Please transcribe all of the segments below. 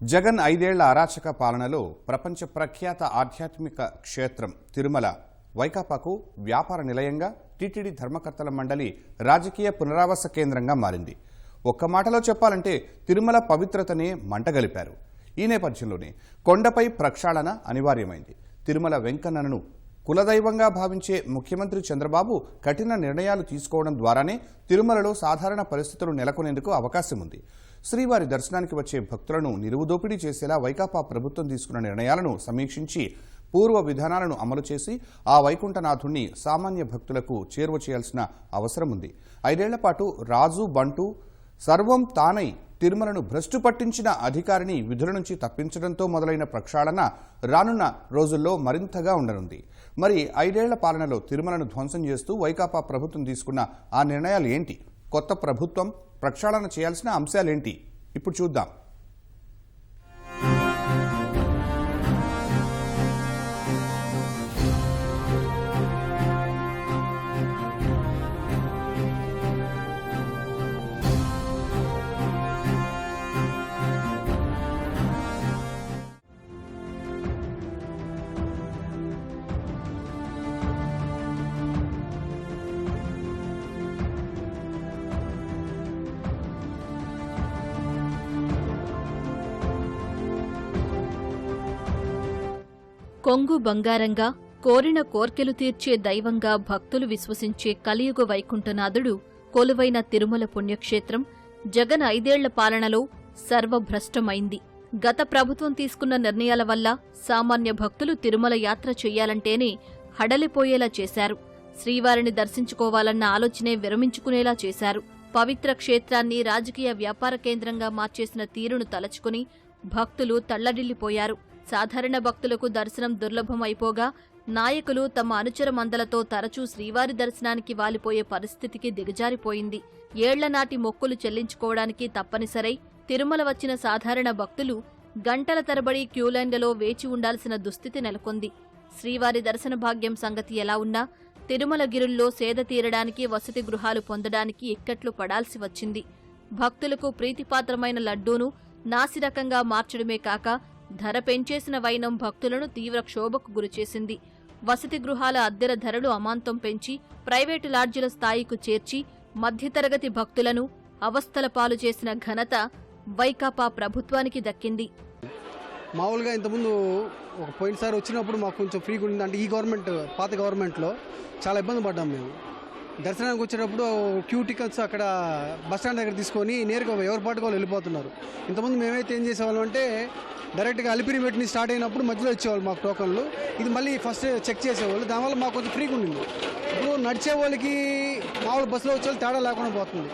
జగన్ ఐదేళ్ళ అరాచక పాలనలో ప్రపంచ ప్రఖ్యాత ఆధ్యాత్మిక క్షేత్రం తిరుమల. వైకాపాకు వ్యాపార నిలయంగా టీటీడీ ధర్మకర్తల మండలి రాజకీయ పునరావాస కేంద్రంగా మారింది. ఒక్క మాటలో చెప్పాలంటే తిరుమల పవిత్రతనే మంటగలిపారు. ఈ నేపథ్యంలోనే కొండపై ప్రక్షాళన అనివార్యమైంది. తిరుమల వెంకన్నను కులదైవంగా భావించే ముఖ్యమంత్రి చంద్రబాబు కఠిన నిర్ణయాలు తీసుకోవడం ద్వారానే తిరుమలలో సాధారణ పరిస్థితులు నెలకొనేందుకు అవకాశం ఉంది శ్రీవారి దర్శనానికి వచ్చే భక్తులను నిరువుదోపిడీ చేసేలా వైకాపా ప్రభుత్వం తీసుకున్న నిర్ణయాలను సమీక్షించి పూర్వ విధానాలను అమలు చేసి ఆ వైకుంఠనాథుణ్ణి సామాన్య భక్తులకు చేరువ చేయాల్సిన అవసరం ఉంది. ఐదేళ్ళ పాటు రాజు బంటు సర్వం తానై తిరుమలను భ్రష్టు పట్టించిన అధికారిని విధుల నుంచి తప్పించడంతో మొదలైన ప్రక్షాళన రానున్న రోజుల్లో మరింతగా ఉండనుంది. మరి ఐదేళ్ళ పాలనలో తిరుమలను ధ్వంసం చేస్తూ వైకాపా ప్రభుత్వం తీసుకున్న ఆ నిర్ణయాలు ఏంటి? కొత్త ప్రభుత్వం ప్రక్షాళన చేయాల్సిన అంశాలేంటి? ఇప్పుడు చూద్దాం. కొంగు బంగారంగా కోరిన కోర్కెలు తీర్చే దైవంగా భక్తులు విశ్వసించే కలియుగ వైకుంఠనాథుడు కొలువైన తిరుమల పుణ్యక్షేత్రం జగన్ ఐదేళ్ళ పాలనలో సర్వభ్రష్టమైంది. గత ప్రభుత్వం తీసుకున్న నిర్ణయాల వల్ల సామాన్య భక్తులు తిరుమల యాత్ర చెయ్యాలంటేనే హడలిపోయేలా చేశారు. శ్రీవారిని దర్శించుకోవాలన్న ఆలోచనే విరమించుకునేలా చేశారు. పవిత్ర క్షేత్రాన్ని రాజకీయ వ్యాపార కేంద్రంగా మార్చేసిన తీరును తలచుకుని భక్తులు తల్లడిల్లిపోయారు. సాధారణ భక్తులకు దర్శనం దుర్లభం అయిపోగా నాయకులు తమ అనుచర మందలతో తరచూ శ్రీవారి దర్శనానికి వాలిపోయే పరిస్థితికి దిగజారిపోయింది. ఏళ్ళనాటి మొక్కులు చెల్లించుకోవడానికి తప్పనిసరై తిరుమల వచ్చిన సాధారణ భక్తులు గంటల తరబడి క్యూలైన్లలో వేచి ఉండాల్సిన దుస్థితి నెలకొంది. శ్రీవారి దర్శన భాగ్యం సంగతి ఎలా ఉన్నా తిరుమల గిరుల్లో సేద తీరడానికి వసతి గృహాలు పొందడానికి ఇక్కట్లు పడాల్సి వచ్చింది. భక్తులకు ప్రీతిపాత్రమైన లడ్డూను నాసిరకంగా మార్చడమే కాక ధర పెంచేసిన వైనం భక్తులను తీవ్ర క్షోభకు గురిచేసింది వసతి గృహాల అద్దెల ధరలు అమాంతం పెంచి ప్రైవేటు లాడ్జీల స్థాయికు చేర్చి మధ్యతరగతి భక్తులను అవస్థల పాలు చేసిన ఘనత వైకాపా ప్రభుత్వానికి దక్కింది. మామూలుగా ఇంతకుముందు ఒక పోయినసారి వచ్చినప్పుడు మాకు కొంచెం ఫ్రీగా ఉండింది. అంటే ఈ గవర్నమెంట్ పాత గవర్నమెంట్లో చాలా ఇబ్బంది పడ్డాం మేము. దర్శనానికి వచ్చేటప్పుడు క్యూ టికెట్స్ అక్కడ బస్ స్టాండ్ దగ్గర తీసుకొని నేరుగా ఎవరి పాటుకు వాళ్ళు వెళ్ళిపోతున్నారు. ఇంతకుముందు మేమైతే ఏం చేసేవాళ్ళం అంటే డైరెక్ట్గా అలిపిరి మెట్ని స్టార్ట్ అయినప్పుడు మధ్యలో ఇచ్చేవాళ్ళు మాకు టోకన్లు. ఇది మళ్ళీ ఫస్ట్ చెక్ చేసేవాళ్ళు. దానివల్ల మాకు కొంచెం ఫ్రీగా ఉండింది. ఇప్పుడు నడిచే వాళ్ళకి మామూలు బస్సులో వచ్చే వాళ్ళు తేడా లేకుండా పోతుంది.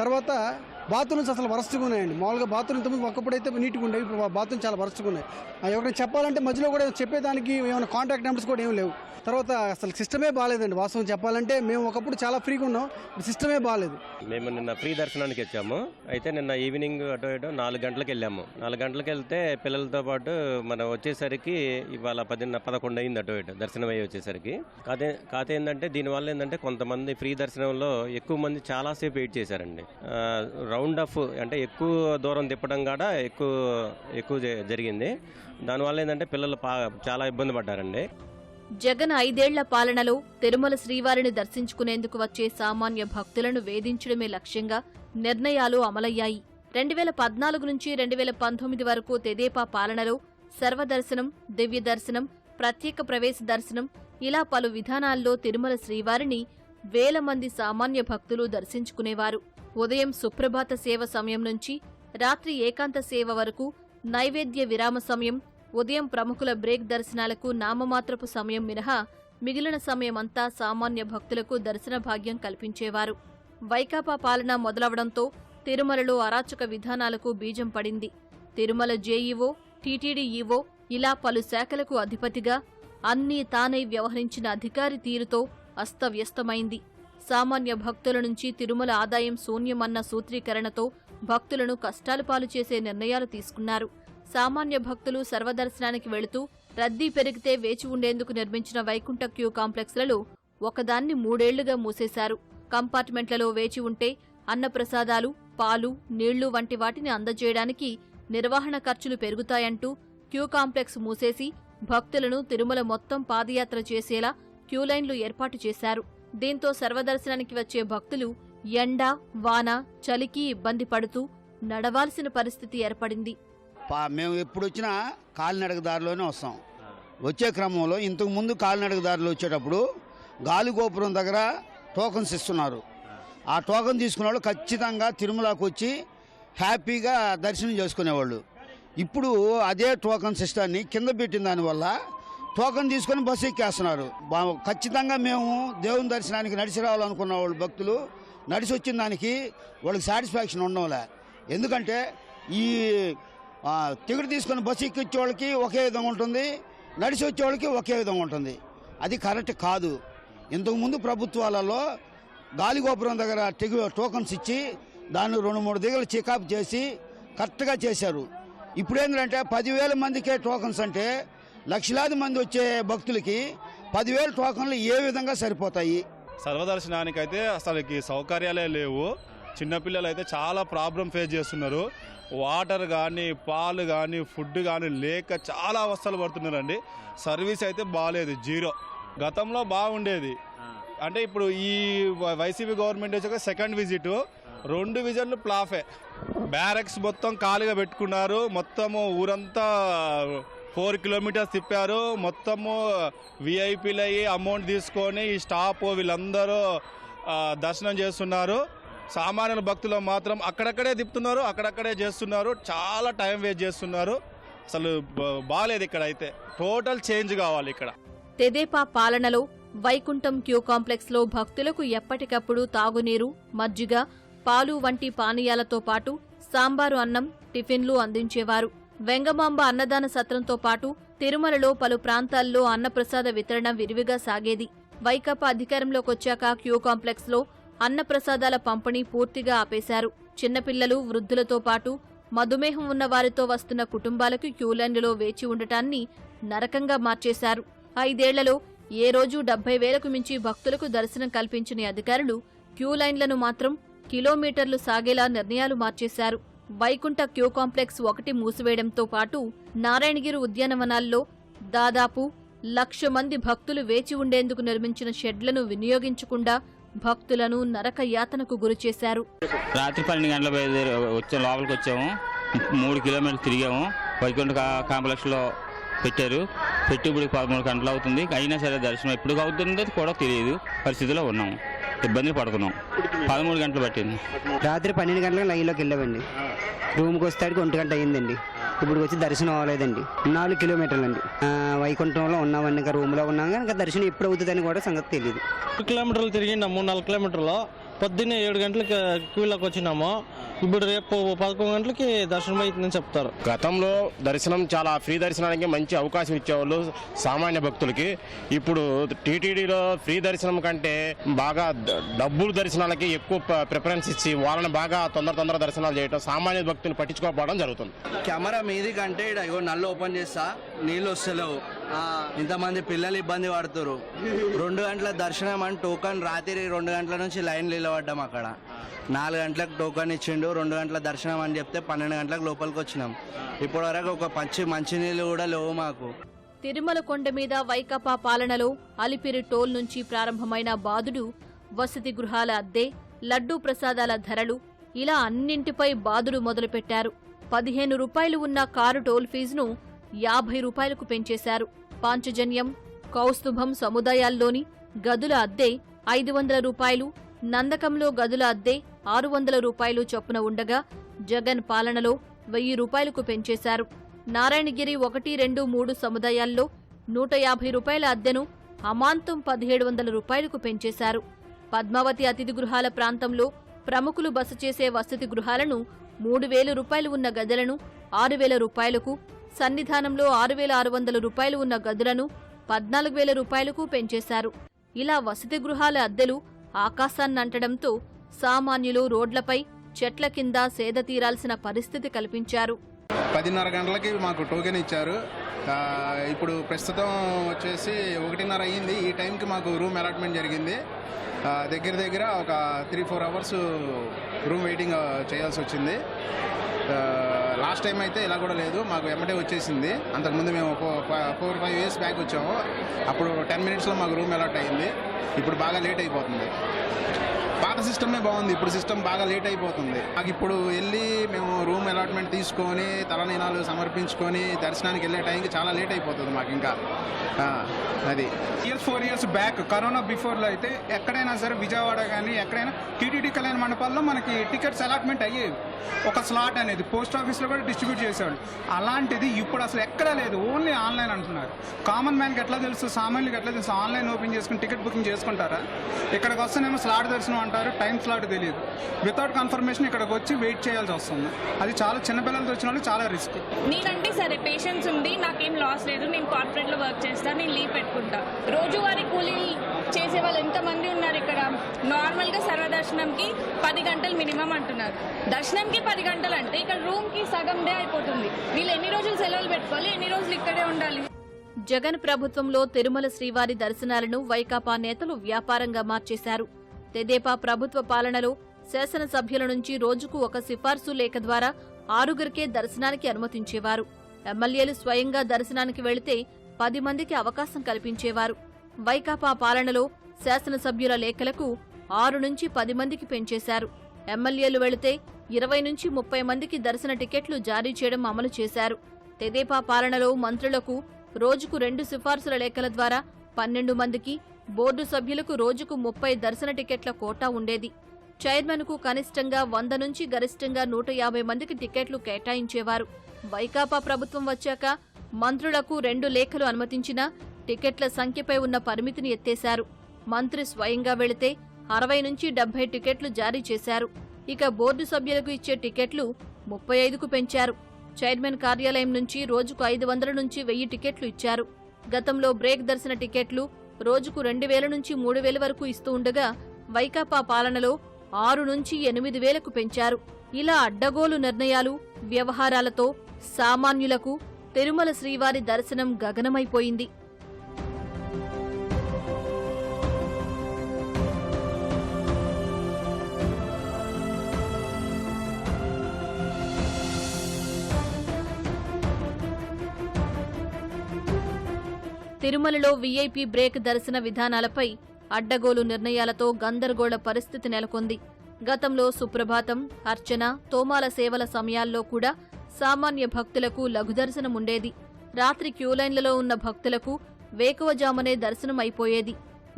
తర్వాత బాత్రూమ్స్ అసలు వరస్ట్గా ఉన్నాయండి. మామూలుగా బాత్రూమ్ ఇంతకుముందు అయితే నీట్గా ఉండేవి ఇప్పుడు బాత్రూమ్ చాలా వరస్ట్గా ఉన్నాయి. ఎవరైనా చెప్పాలంటే మధ్యలో కూడా చెప్పేదానికి ఏమైనా కాంటాక్ట్ నెంబర్స్ కూడా ఏం లేవు. తర్వాత అసలు సిస్టమే బాగాలేదండి వాస్తవం చెప్పాలంటే మేము ఒకప్పుడు చాలా ఫ్రీగా ఉన్నాం సిస్టమే బాగాలేదు. మేము నిన్న ఫ్రీ దర్శనానికి వచ్చాము. అయితే నిన్న ఈవినింగ్ అటు ఇటు నాలుగు గంటలకు వెళ్ళాము. నాలుగు గంటలకు వెళ్తే పిల్లలతో పాటు మనం వచ్చేసరికి ఇవాళ పదిన్న పదకొండు అయింది అటు ఇటు దర్శనం అయ్యి వచ్చేసరికి. కాతే కాతే ఏంటంటే దీనివల్ల ఏంటంటే కొంతమంది ఫ్రీ దర్శనంలో ఎక్కువ మంది చాలాసేపు వెయిట్ చేశారండి. రౌండ్ ఆఫ్ అంటే ఎక్కువ దూరం తిప్పడం కూడా ఎక్కువ ఎక్కువ జ- జరిగింది. దానివల్ల ఏంటంటే పిల్లలు పా చాలా ఇబ్బంది పడ్డారండి. జగన్ ఐదేళ్ళ పాలనలో తిరుమల శ్రీవారిని దర్శించుకునేందుకు వచ్చే సామాన్య భక్తులను వేధించడమే లక్ష్యంగా నిర్ణయాలు అమలయ్యాయి. రెండు వేల పద్నాలుగు నుంచి రెండు వేల పంతొమ్మిది వరకు తెదేపా పాలనలో సర్వదర్శనం దివ్య దర్శనం ప్రత్యేక ప్రవేశ దర్శనం ఇలా పలు విధానాల్లో తిరుమల శ్రీవారిని వేల మంది సామాన్య భక్తులు దర్శించుకునేవారు. ఉదయం సుప్రభాత సేవ సమయం నుంచి రాత్రి ఏకాంత సేవ వరకు నైవేద్య విరామ సమయం ఉదయం ప్రముఖుల బ్రేక్ దర్శనాలకు నామమాత్రపు సమయం మినహా మిగిలిన సమయమంతా సామాన్య భక్తులకు దర్శన భాగ్యం కల్పించేవారు. వైకాపా పాలన మొదలవడంతో తిరుమలలో అరాచక విధానాలకు బీజం పడింది. తిరుమల జేఈఓ టీటీడీఈఓ ఇలా పలు శాఖలకు అధిపతిగా అన్నీ తానై వ్యవహరించిన అధికారి తీరుతో అస్తవ్యస్తమైంది. సామాన్య భక్తుల నుంచి తిరుమల ఆదాయం శూన్యమన్న సూత్రీకరణతో భక్తులను కష్టాలు పాలు చేసే నిర్ణయాలు తీసుకున్నారు. సామాన్య భక్తులు సర్వదర్శనానికి వెళుతూ రద్దీ పెరిగితే వేచి ఉండేందుకు నిర్మించిన వైకుంఠ క్యూ కాంప్లెక్స్లలో ఒకదాన్ని మూడేళ్ళుగా మూసేశారు. కంపార్ట్మెంట్లలో వేచి ఉంటే అన్నప్రసాదాలు పాలు నీళ్ళు వంటి వాటిని అందజేయడానికి నిర్వహణ ఖర్చులు పెరుగుతాయంటూ క్యూ కాంప్లెక్స్ మూసేసి భక్తులను తిరుమల మొత్తం పాదయాత్ర చేసేలా క్యూ లైన్లు ఏర్పాటు చేశారు. దీంతో సర్వదర్శనానికి వచ్చే భక్తులు ఎండ వాన చలికి ఇబ్బంది పడుతూ నడవాల్సిన పరిస్థితి ఏర్పడింది. మేము ఎప్పుడు వచ్చినా కాలినడక దారిలోనే వస్తాం. వచ్చే క్రమంలో ఇంతకు ముందు కాలినడక దారిలో వచ్చేటప్పుడు గాలి గోపురం దగ్గర టోకన్స్ ఇస్తున్నారు. ఆ టోకన్ తీసుకున్న వాళ్ళు ఖచ్చితంగా తిరుమలకు వచ్చి హ్యాపీగా దర్శనం చేసుకునేవాళ్ళు. ఇప్పుడు అదే టోకన్ సిస్టాన్ని కింద పెట్టిన దానివల్ల టోకన్ తీసుకొని బస్సు ఎక్కేస్తున్నారు. ఖచ్చితంగా మేము దేవుని దర్శనానికి నడిచి రావాలనుకున్న వాళ్ళు భక్తులు నడిచి వచ్చిన దానికి వాళ్ళకి సాటిస్ఫాక్షన్ ఉండవులే. ఎందుకంటే ఈ టికెట్ తీసుకొని బస్సు ఎక్కిచ్చే వాళ్ళకి ఒకే విధంగా ఉంటుంది నడిచి వచ్చే వాళ్ళకి ఒకే విధంగా ఉంటుంది. అది కరెక్ట్ కాదు. ఇంతకుముందు ప్రభుత్వాలలో గాలిగోపురం దగ్గర టికె టోకన్స్ ఇచ్చి దాన్ని రెండు మూడు దిగలు చెకప్ చేసి కరెక్ట్గా చేశారు. ఇప్పుడు ఏంటంటే పదివేల మందికే టోకన్స్ అంటే లక్షలాది మంది వచ్చే భక్తులకి పదివేల టోకన్లు ఏ విధంగా సరిపోతాయి? సర్వదర్శనానికి అయితే అసలుకి సౌకర్యాలే లేవు. చిన్నపిల్లలు అయితే చాలా ప్రాబ్లం ఫేస్ చేస్తున్నారు. వాటర్ కానీ పాలు కానీ ఫుడ్ కానీ లేక చాలా అవస్థలు పడుతున్నారండి. సర్వీస్ అయితే బాగాలేదు జీరో. గతంలో బాగుండేది. అంటే ఇప్పుడు ఈ వై- వైసీపీ గవర్నమెంట్ వచ్చాక సెకండ్ విజిట్. రెండు విజిట్లు ప్లాఫే బ్యారక్స్ మొత్తం ఖాళీగా పెట్టుకున్నారు. మొత్తము ఊరంతా ఫోర్ కిలోమీటర్స్ తిప్పారు. మొత్తము విఐపీలు అయ్యి అమౌంట్ తీసుకొని ఈ స్టాప్ వీళ్ళందరూ దర్శనం చేస్తున్నారు. సామాన్యుల భక్తులు మాత్రం అక్కడక్కడే తిప్పుతున్నారు అక్కడక్కడే చేస్తున్నారు. చాలా టైం వేస్ట్ చేస్తున్నారు. అసలు బాగాలేదు ఇక్కడ అయితే టోటల్ చేంజ్ కావాలి ఇక్కడ. తెదేపా పాలనలో వైకుంఠం క్యూ కాంప్లెక్స్లో భక్తులకు ఎప్పటికప్పుడు తాగునీరు మజ్జిగ పాలు వంటి పానీయాలతో పాటు సాంబారు అన్నం టిఫిన్లు అందించేవారు. వెంగమాంబ అన్నదాన సత్రంతో పాటు తిరుమలలో పలు ప్రాంతాల్లో అన్నప్రసాద వితరణ విరివిగా సాగేది. వైకాపా అధికారంలోకొచ్చాక క్యూ కాంప్లెక్స్లో అన్నప్రసాదాల పంపిణీ పూర్తిగా ఆపేశారు. చిన్నపిల్లలు వృద్ధులతో పాటు మధుమేహం ఉన్న వారితో వస్తున్న కుటుంబాలకు క్యూలైన్లలో వేచి ఉండటాన్ని నరకంగా మార్చేశారు. ఐదేళ్ళలో ఏ రోజు డెబ్బై వేలకు మించి భక్తులకు దర్శనం కల్పించిన అధికారులు క్యూ లైన్లను మాత్రం కిలోమీటర్లు సాగేలా నిర్ణయాలు మార్చేశారు. వైకుంఠ క్యూ కాంప్లెక్స్ ఒకటి మూసివేయడంతో పాటు నారాయణగిరి ఉద్యానవనాల్లో దాదాపు లక్ష మంది భక్తులు వేచి ఉండేందుకు నిర్మించిన షెడ్లను వినియోగించకుండా భక్తులను నరక యాతనకు గురిచేశారు రాత్రి పన్నెండు గంటల బయలుదేరి వచ్చాము లోపలికి వచ్చాము. మూడు కిలోమీటర్లు తిరిగాము. వైకుంఠ కాంప్లెక్స్లో పెట్టారు. పెట్టి ఇప్పుడు పదమూడు గంటలు అవుతుంది. అయినా సరే దర్శనం ఎప్పుడు అవుతుందో కూడా తెలియదు. పరిస్థితిలో ఉన్నాము. ఇబ్బంది పడుతున్నాం పదమూడు గంటలు పట్టింది. రాత్రి పన్నెండు గంటలకు లైన్లోకి వెళ్ళామండి. రూమ్కి వస్తాడికి ఒంటి గంట అయ్యిందండి ఇప్పుడు వచ్చి దర్శనం అవ్వలేదండి. నాలుగు కిలోమీటర్లు అండి. వైకుంఠంలో ఉన్నామండి. ఇంకా రూమ్లో ఉన్నాం కానీ ఇంకా దర్శనం ఎప్పుడు అవుతుందని కూడా సంగతి తెలియదు కిలోమీటర్లు తిరిగినాము మూడు నాలుగు కిలోమీటర్లు. పొద్దున్నే ఏడు గంటలకి క్యూలోకి వచ్చినాము. ఇప్పుడు రేపు పదకొండు గంటలకి దర్శనం అవుతుందని చెప్తారు. గతంలో దర్శనం చాలా ఫ్రీ దర్శనానికి మంచి అవకాశం ఇచ్చేవాళ్ళు సామాన్య భక్తులకి. ఇప్పుడు టీటీడీలో ఫ్రీ దర్శనం కంటే బాగా డబ్బులు దర్శనాలకి ఎక్కువ ప్రిఫరెన్స్ ఇచ్చి వాళ్ళని బాగా తొందర తొందర దర్శనాలు చేయడం సామాన్య భక్తులు పట్టించుకోకపోవడం జరుగుతుంది. కెమెరా మీది కంటే ఇగో నల్లు ఓపెన్ చేస్తా నీళ్ళు వస్తలేవు. ఇంతమంది పిల్లలు ఇబ్బంది పడుతురు రెండు గంటల దర్శనం అని టోకన్ రాత్రి రెండు గంటల నుంచి లైన్ నిలబడ్డాం అక్కడ. నాలుగు గంటలకు టోకన్ ఇచ్చిండు రెండు గంటల దర్శనం అని చెప్తే పన్నెండు గంటలకు లోపలికి వచ్చినాం. ఇప్పటి వరకు ఒక పచ్చి మంచినీళ్ళు కూడా లేవు మాకు. తిరుమల కొండ మీద వైకాపా పాలనలో అలిపిరి టోల్ నుంచి ప్రారంభమైన బాదుడు వసతి గృహాల అద్దె లడ్డూ ప్రసాదాల ధరలు ఇలా అన్నింటిపై బాదుడు మొదలుపెట్టారు. పదిహేను రూపాయలు ఉన్న కారు టోల్ ఫీజును యాభై రూపాయలకు పెంచేశారు. పాంచజన్యం కౌస్తుభం సముదాయాల్లోని గదుల అద్దె ఐదు వందల రూపాయలు నందకంలో గదుల అద్దె ఆరు వందల రూపాయలు చొప్పున ఉండగా జగన్ పాలనలో వెయ్యి రూపాయలకు పెంచేశారు. నారాయణగిరి ఒకటి రెండు మూడు సముదాయాల్లో నూట యాభై రూపాయల అద్దెను అమాంతం పదిహేడు వందల రూపాయలకు పెంచేశారు. పద్మావతి అతిథి గృహాల ప్రాంతంలో ప్రముఖులు బస చేసే వసతి గృహాలను మూడు వేల రూపాయలు ఉన్న గదులను ఆరు వేల రూపాయలకు సన్నిధానంలో ఆరు వేల ఆరు వందల రూపాయలు ఉన్న గదులను పద్నాలుగు వేల రూపాయలకు పెంచేశారు. ఇలా వసతి గృహాల అద్దెలు ఆకాశాన్నంటడంతో సామాన్యులు రోడ్లపై చెట్ల కింద సేద తీరాల్సిన పరిస్థితి కల్పించారు. పదిన్నర గంటలకి మాకు టోకెన్ ఇచ్చారు. ఇప్పుడు ప్రస్తుతం వచ్చేసి ఒకటిన్నర అయ్యింది. ఈ టైంకి మాకు రూమ్ అలాట్మెంట్ జరిగింది. దగ్గర దగ్గర ఒక three four hours room waiting చేయాల్సి వచ్చింది. లాస్ట్ టైం అయితే ఇలా కూడా లేదు. మాకు ఎమ్మటే వచ్చేసింది. అంతకుముందు మేము ఫోర్ ఫైవ్ ఇయర్స్ బ్యాక్ వచ్చాము. అప్పుడు టెన్ మినిట్స్లో మాకు రూమ్ అలాట్ అయింది ఇప్పుడు బాగా లేట్ అయిపోతుంది. పాత సిస్టమే బాగుంది. ఇప్పుడు సిస్టమ్ బాగా లేట్ అయిపోతుంది. మాకు ఇప్పుడు వెళ్ళి మేము రూమ్ అలాట్మెంట్ తీసుకొని తలనీనాలు సమర్పించుకొని దర్శనానికి వెళ్ళే టైంకి చాలా లేట్ అయిపోతుంది మాకు ఇంకా. అది. Years four years back corona బిఫోర్లో అయితే ఎక్కడైనా సరే విజయవాడ కానీ ఎక్కడైనా టీటీడీ కళ్యాణ మండపాల్లో మనకి టికెట్స్ అలాట్మెంట్ అయ్యేవి. ఒక స్లాట్ అనేది పోస్ట్ ఆఫీస్లో కూడా డిస్ట్రిబ్యూట్ చేసేవాళ్ళు. అలాంటిది ఇప్పుడు అసలు ఎక్కడా లేదు. ఓన్లీ ఆన్లైన్ అంటున్నారు. కామన్ మ్యాన్కి ఎట్లా తెలుసు సామాన్యులకి ఎట్లా తెలుసు? ఆన్లైన్ ఓపెన్ చేసుకుని టికెట్ బుకింగ్ చేసుకుంటారా? ఇక్కడికి వస్తేనేమో స్లాట్ దర్శనం అంటారు. టైం స్లాట్ తెలియదు వితౌట్ కన్ఫర్మేషన్ ఇక్కడికి వచ్చి వెయిట్ చేయాల్సి వస్తుంది. అది చాలా చిన్నపిల్లలతో వచ్చిన వాళ్ళు చాలా రిస్క్ నేనంటే సరే పేషెన్స్ ఉంది. నాకేం లాస్ లేదు. నేను కార్పొరేట్లో వర్క్ చేస్తా. నేను లీవ్ పెట్టుకుంటా. రోజువారీ కూలీ చేసే వాళ్ళు ఎంతమంది ఉన్నారు ఇక్కడ? నార్మల్గా సర్వదర్శనంకి పది గంటలు మినిమం అంటున్నారు. దర్శనంకి పది గంటలు అంటే ఇక్కడ రూమ్కి సగం డే అయిపోతుంది. వీళ్ళు ఎన్ని రోజులు సెలవులు పెట్టుకోవాలి? ఎన్ని రోజులు ఇక్కడే ఉండాలి? జగన్ ప్రభుత్వంలో తిరుమల శ్రీవారి దర్శనాలను వైకాపా నేతలు వ్యాపారంగా మార్చేశారు. తెదేపా ప్రభుత్వ పాలనలో శాసనసభ్యుల నుంచి రోజుకు ఒక సిఫార్సు లేఖ ద్వారా ఆరుగురికే దర్శనానికి అనుమతించేవారు. ఎమ్మెల్యేలు స్వయంగా దర్శనానికి వెళితే పది మందికి అవకాశం కల్పించేవారు. వైకాపా పాలనలో శాసనసభ్యుల లేఖలకు ఆరు నుంచి పది మందికి పెంచేశారు. ఎమ్మెల్యేలు వెళితే ఇరవై నుంచి ముప్పై మందికి దర్శన టికెట్లు జారీ చేయడం అమలు చేశారు. తెదేపా పాలనలో మంత్రులకు రోజుకు రెండు సిఫార్సుల లేఖల ద్వారా పన్నెండు మందికి బోర్డు సభ్యులకు రోజుకు ముప్పై దర్శన టికెట్ల కోటా ఉండేది. చైర్మన్కు కనిష్టంగా వంద నుంచి గరిష్టంగా నూట యాభై మందికి టికెట్లు కేటాయించేవారు. వైకాపా ప్రభుత్వం వచ్చాక మంత్రులకు రెండు లేఖలు అనుమతించినా టికెట్ల సంఖ్యపై ఉన్న పరిమితిని ఎత్తేశారు. మంత్రి స్వయంగా వెళితే అరవై నుంచి డెబ్బై టికెట్లు జారీ చేశారు. ఇక బోర్డు సభ్యులకు ఇచ్చే టికెట్లు ముప్పై ఐదుకు పెంచారు. చైర్మన్ కార్యాలయం నుంచి రోజుకు ఐదు వందల నుంచి వెయ్యి టికెట్లు ఇచ్చారు. గతంలో బ్రేక్ దర్శన టికెట్లు రోజుకు రెండు వేల నుంచి మూడు వేల వరకు ఇస్తూ ఉండగా వైకాపా పాలనలో ఆరు నుంచి ఎనిమిది వేలకు పెంచారు. ఇలా అడ్డగోలు నిర్ణయాలు వ్యవహారాలతో సామాన్యులకు తిరుమల శ్రీవారి దర్శనం గగనమైపోయింది. తిరుమలలో వీఐపీ బ్రేక్ దర్శన విధానాలపై అడ్డగోలు నిర్ణయాలతో గందరగోళ పరిస్థితి నెలకొంది. గతంలో సుప్రభాతం అర్చన తోమాల సేవల సమయాల్లో కూడా సామాన్య భక్తులకు లఘుదర్శనం ఉండేది. రాత్రి క్యూలైన్లలో ఉన్న భక్తులకు వేకువజామునే దర్శనం అయిపోయేది.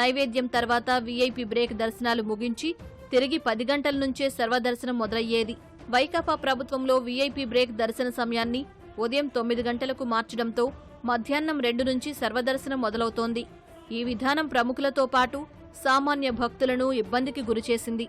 నైవేద్యం తర్వాత వీఐపీ బ్రేక్ దర్శనాలు ముగించి తిరిగి పది గంటల నుంచే సర్వదర్శనం మొదలయ్యేది. వైకాపా ప్రభుత్వంలో వీఐపీ బ్రేక్ దర్శన సమయాన్ని ఉదయం తొమ్మిది గంటలకు మార్చడంతో మధ్యాహ్నం రెండు నుంచి సర్వదర్శనం మొదలవుతోంది. ఈ విధానం ప్రముఖులతో పాటు సామాన్య భక్తులను ఇబ్బందికి గురిచేసింది.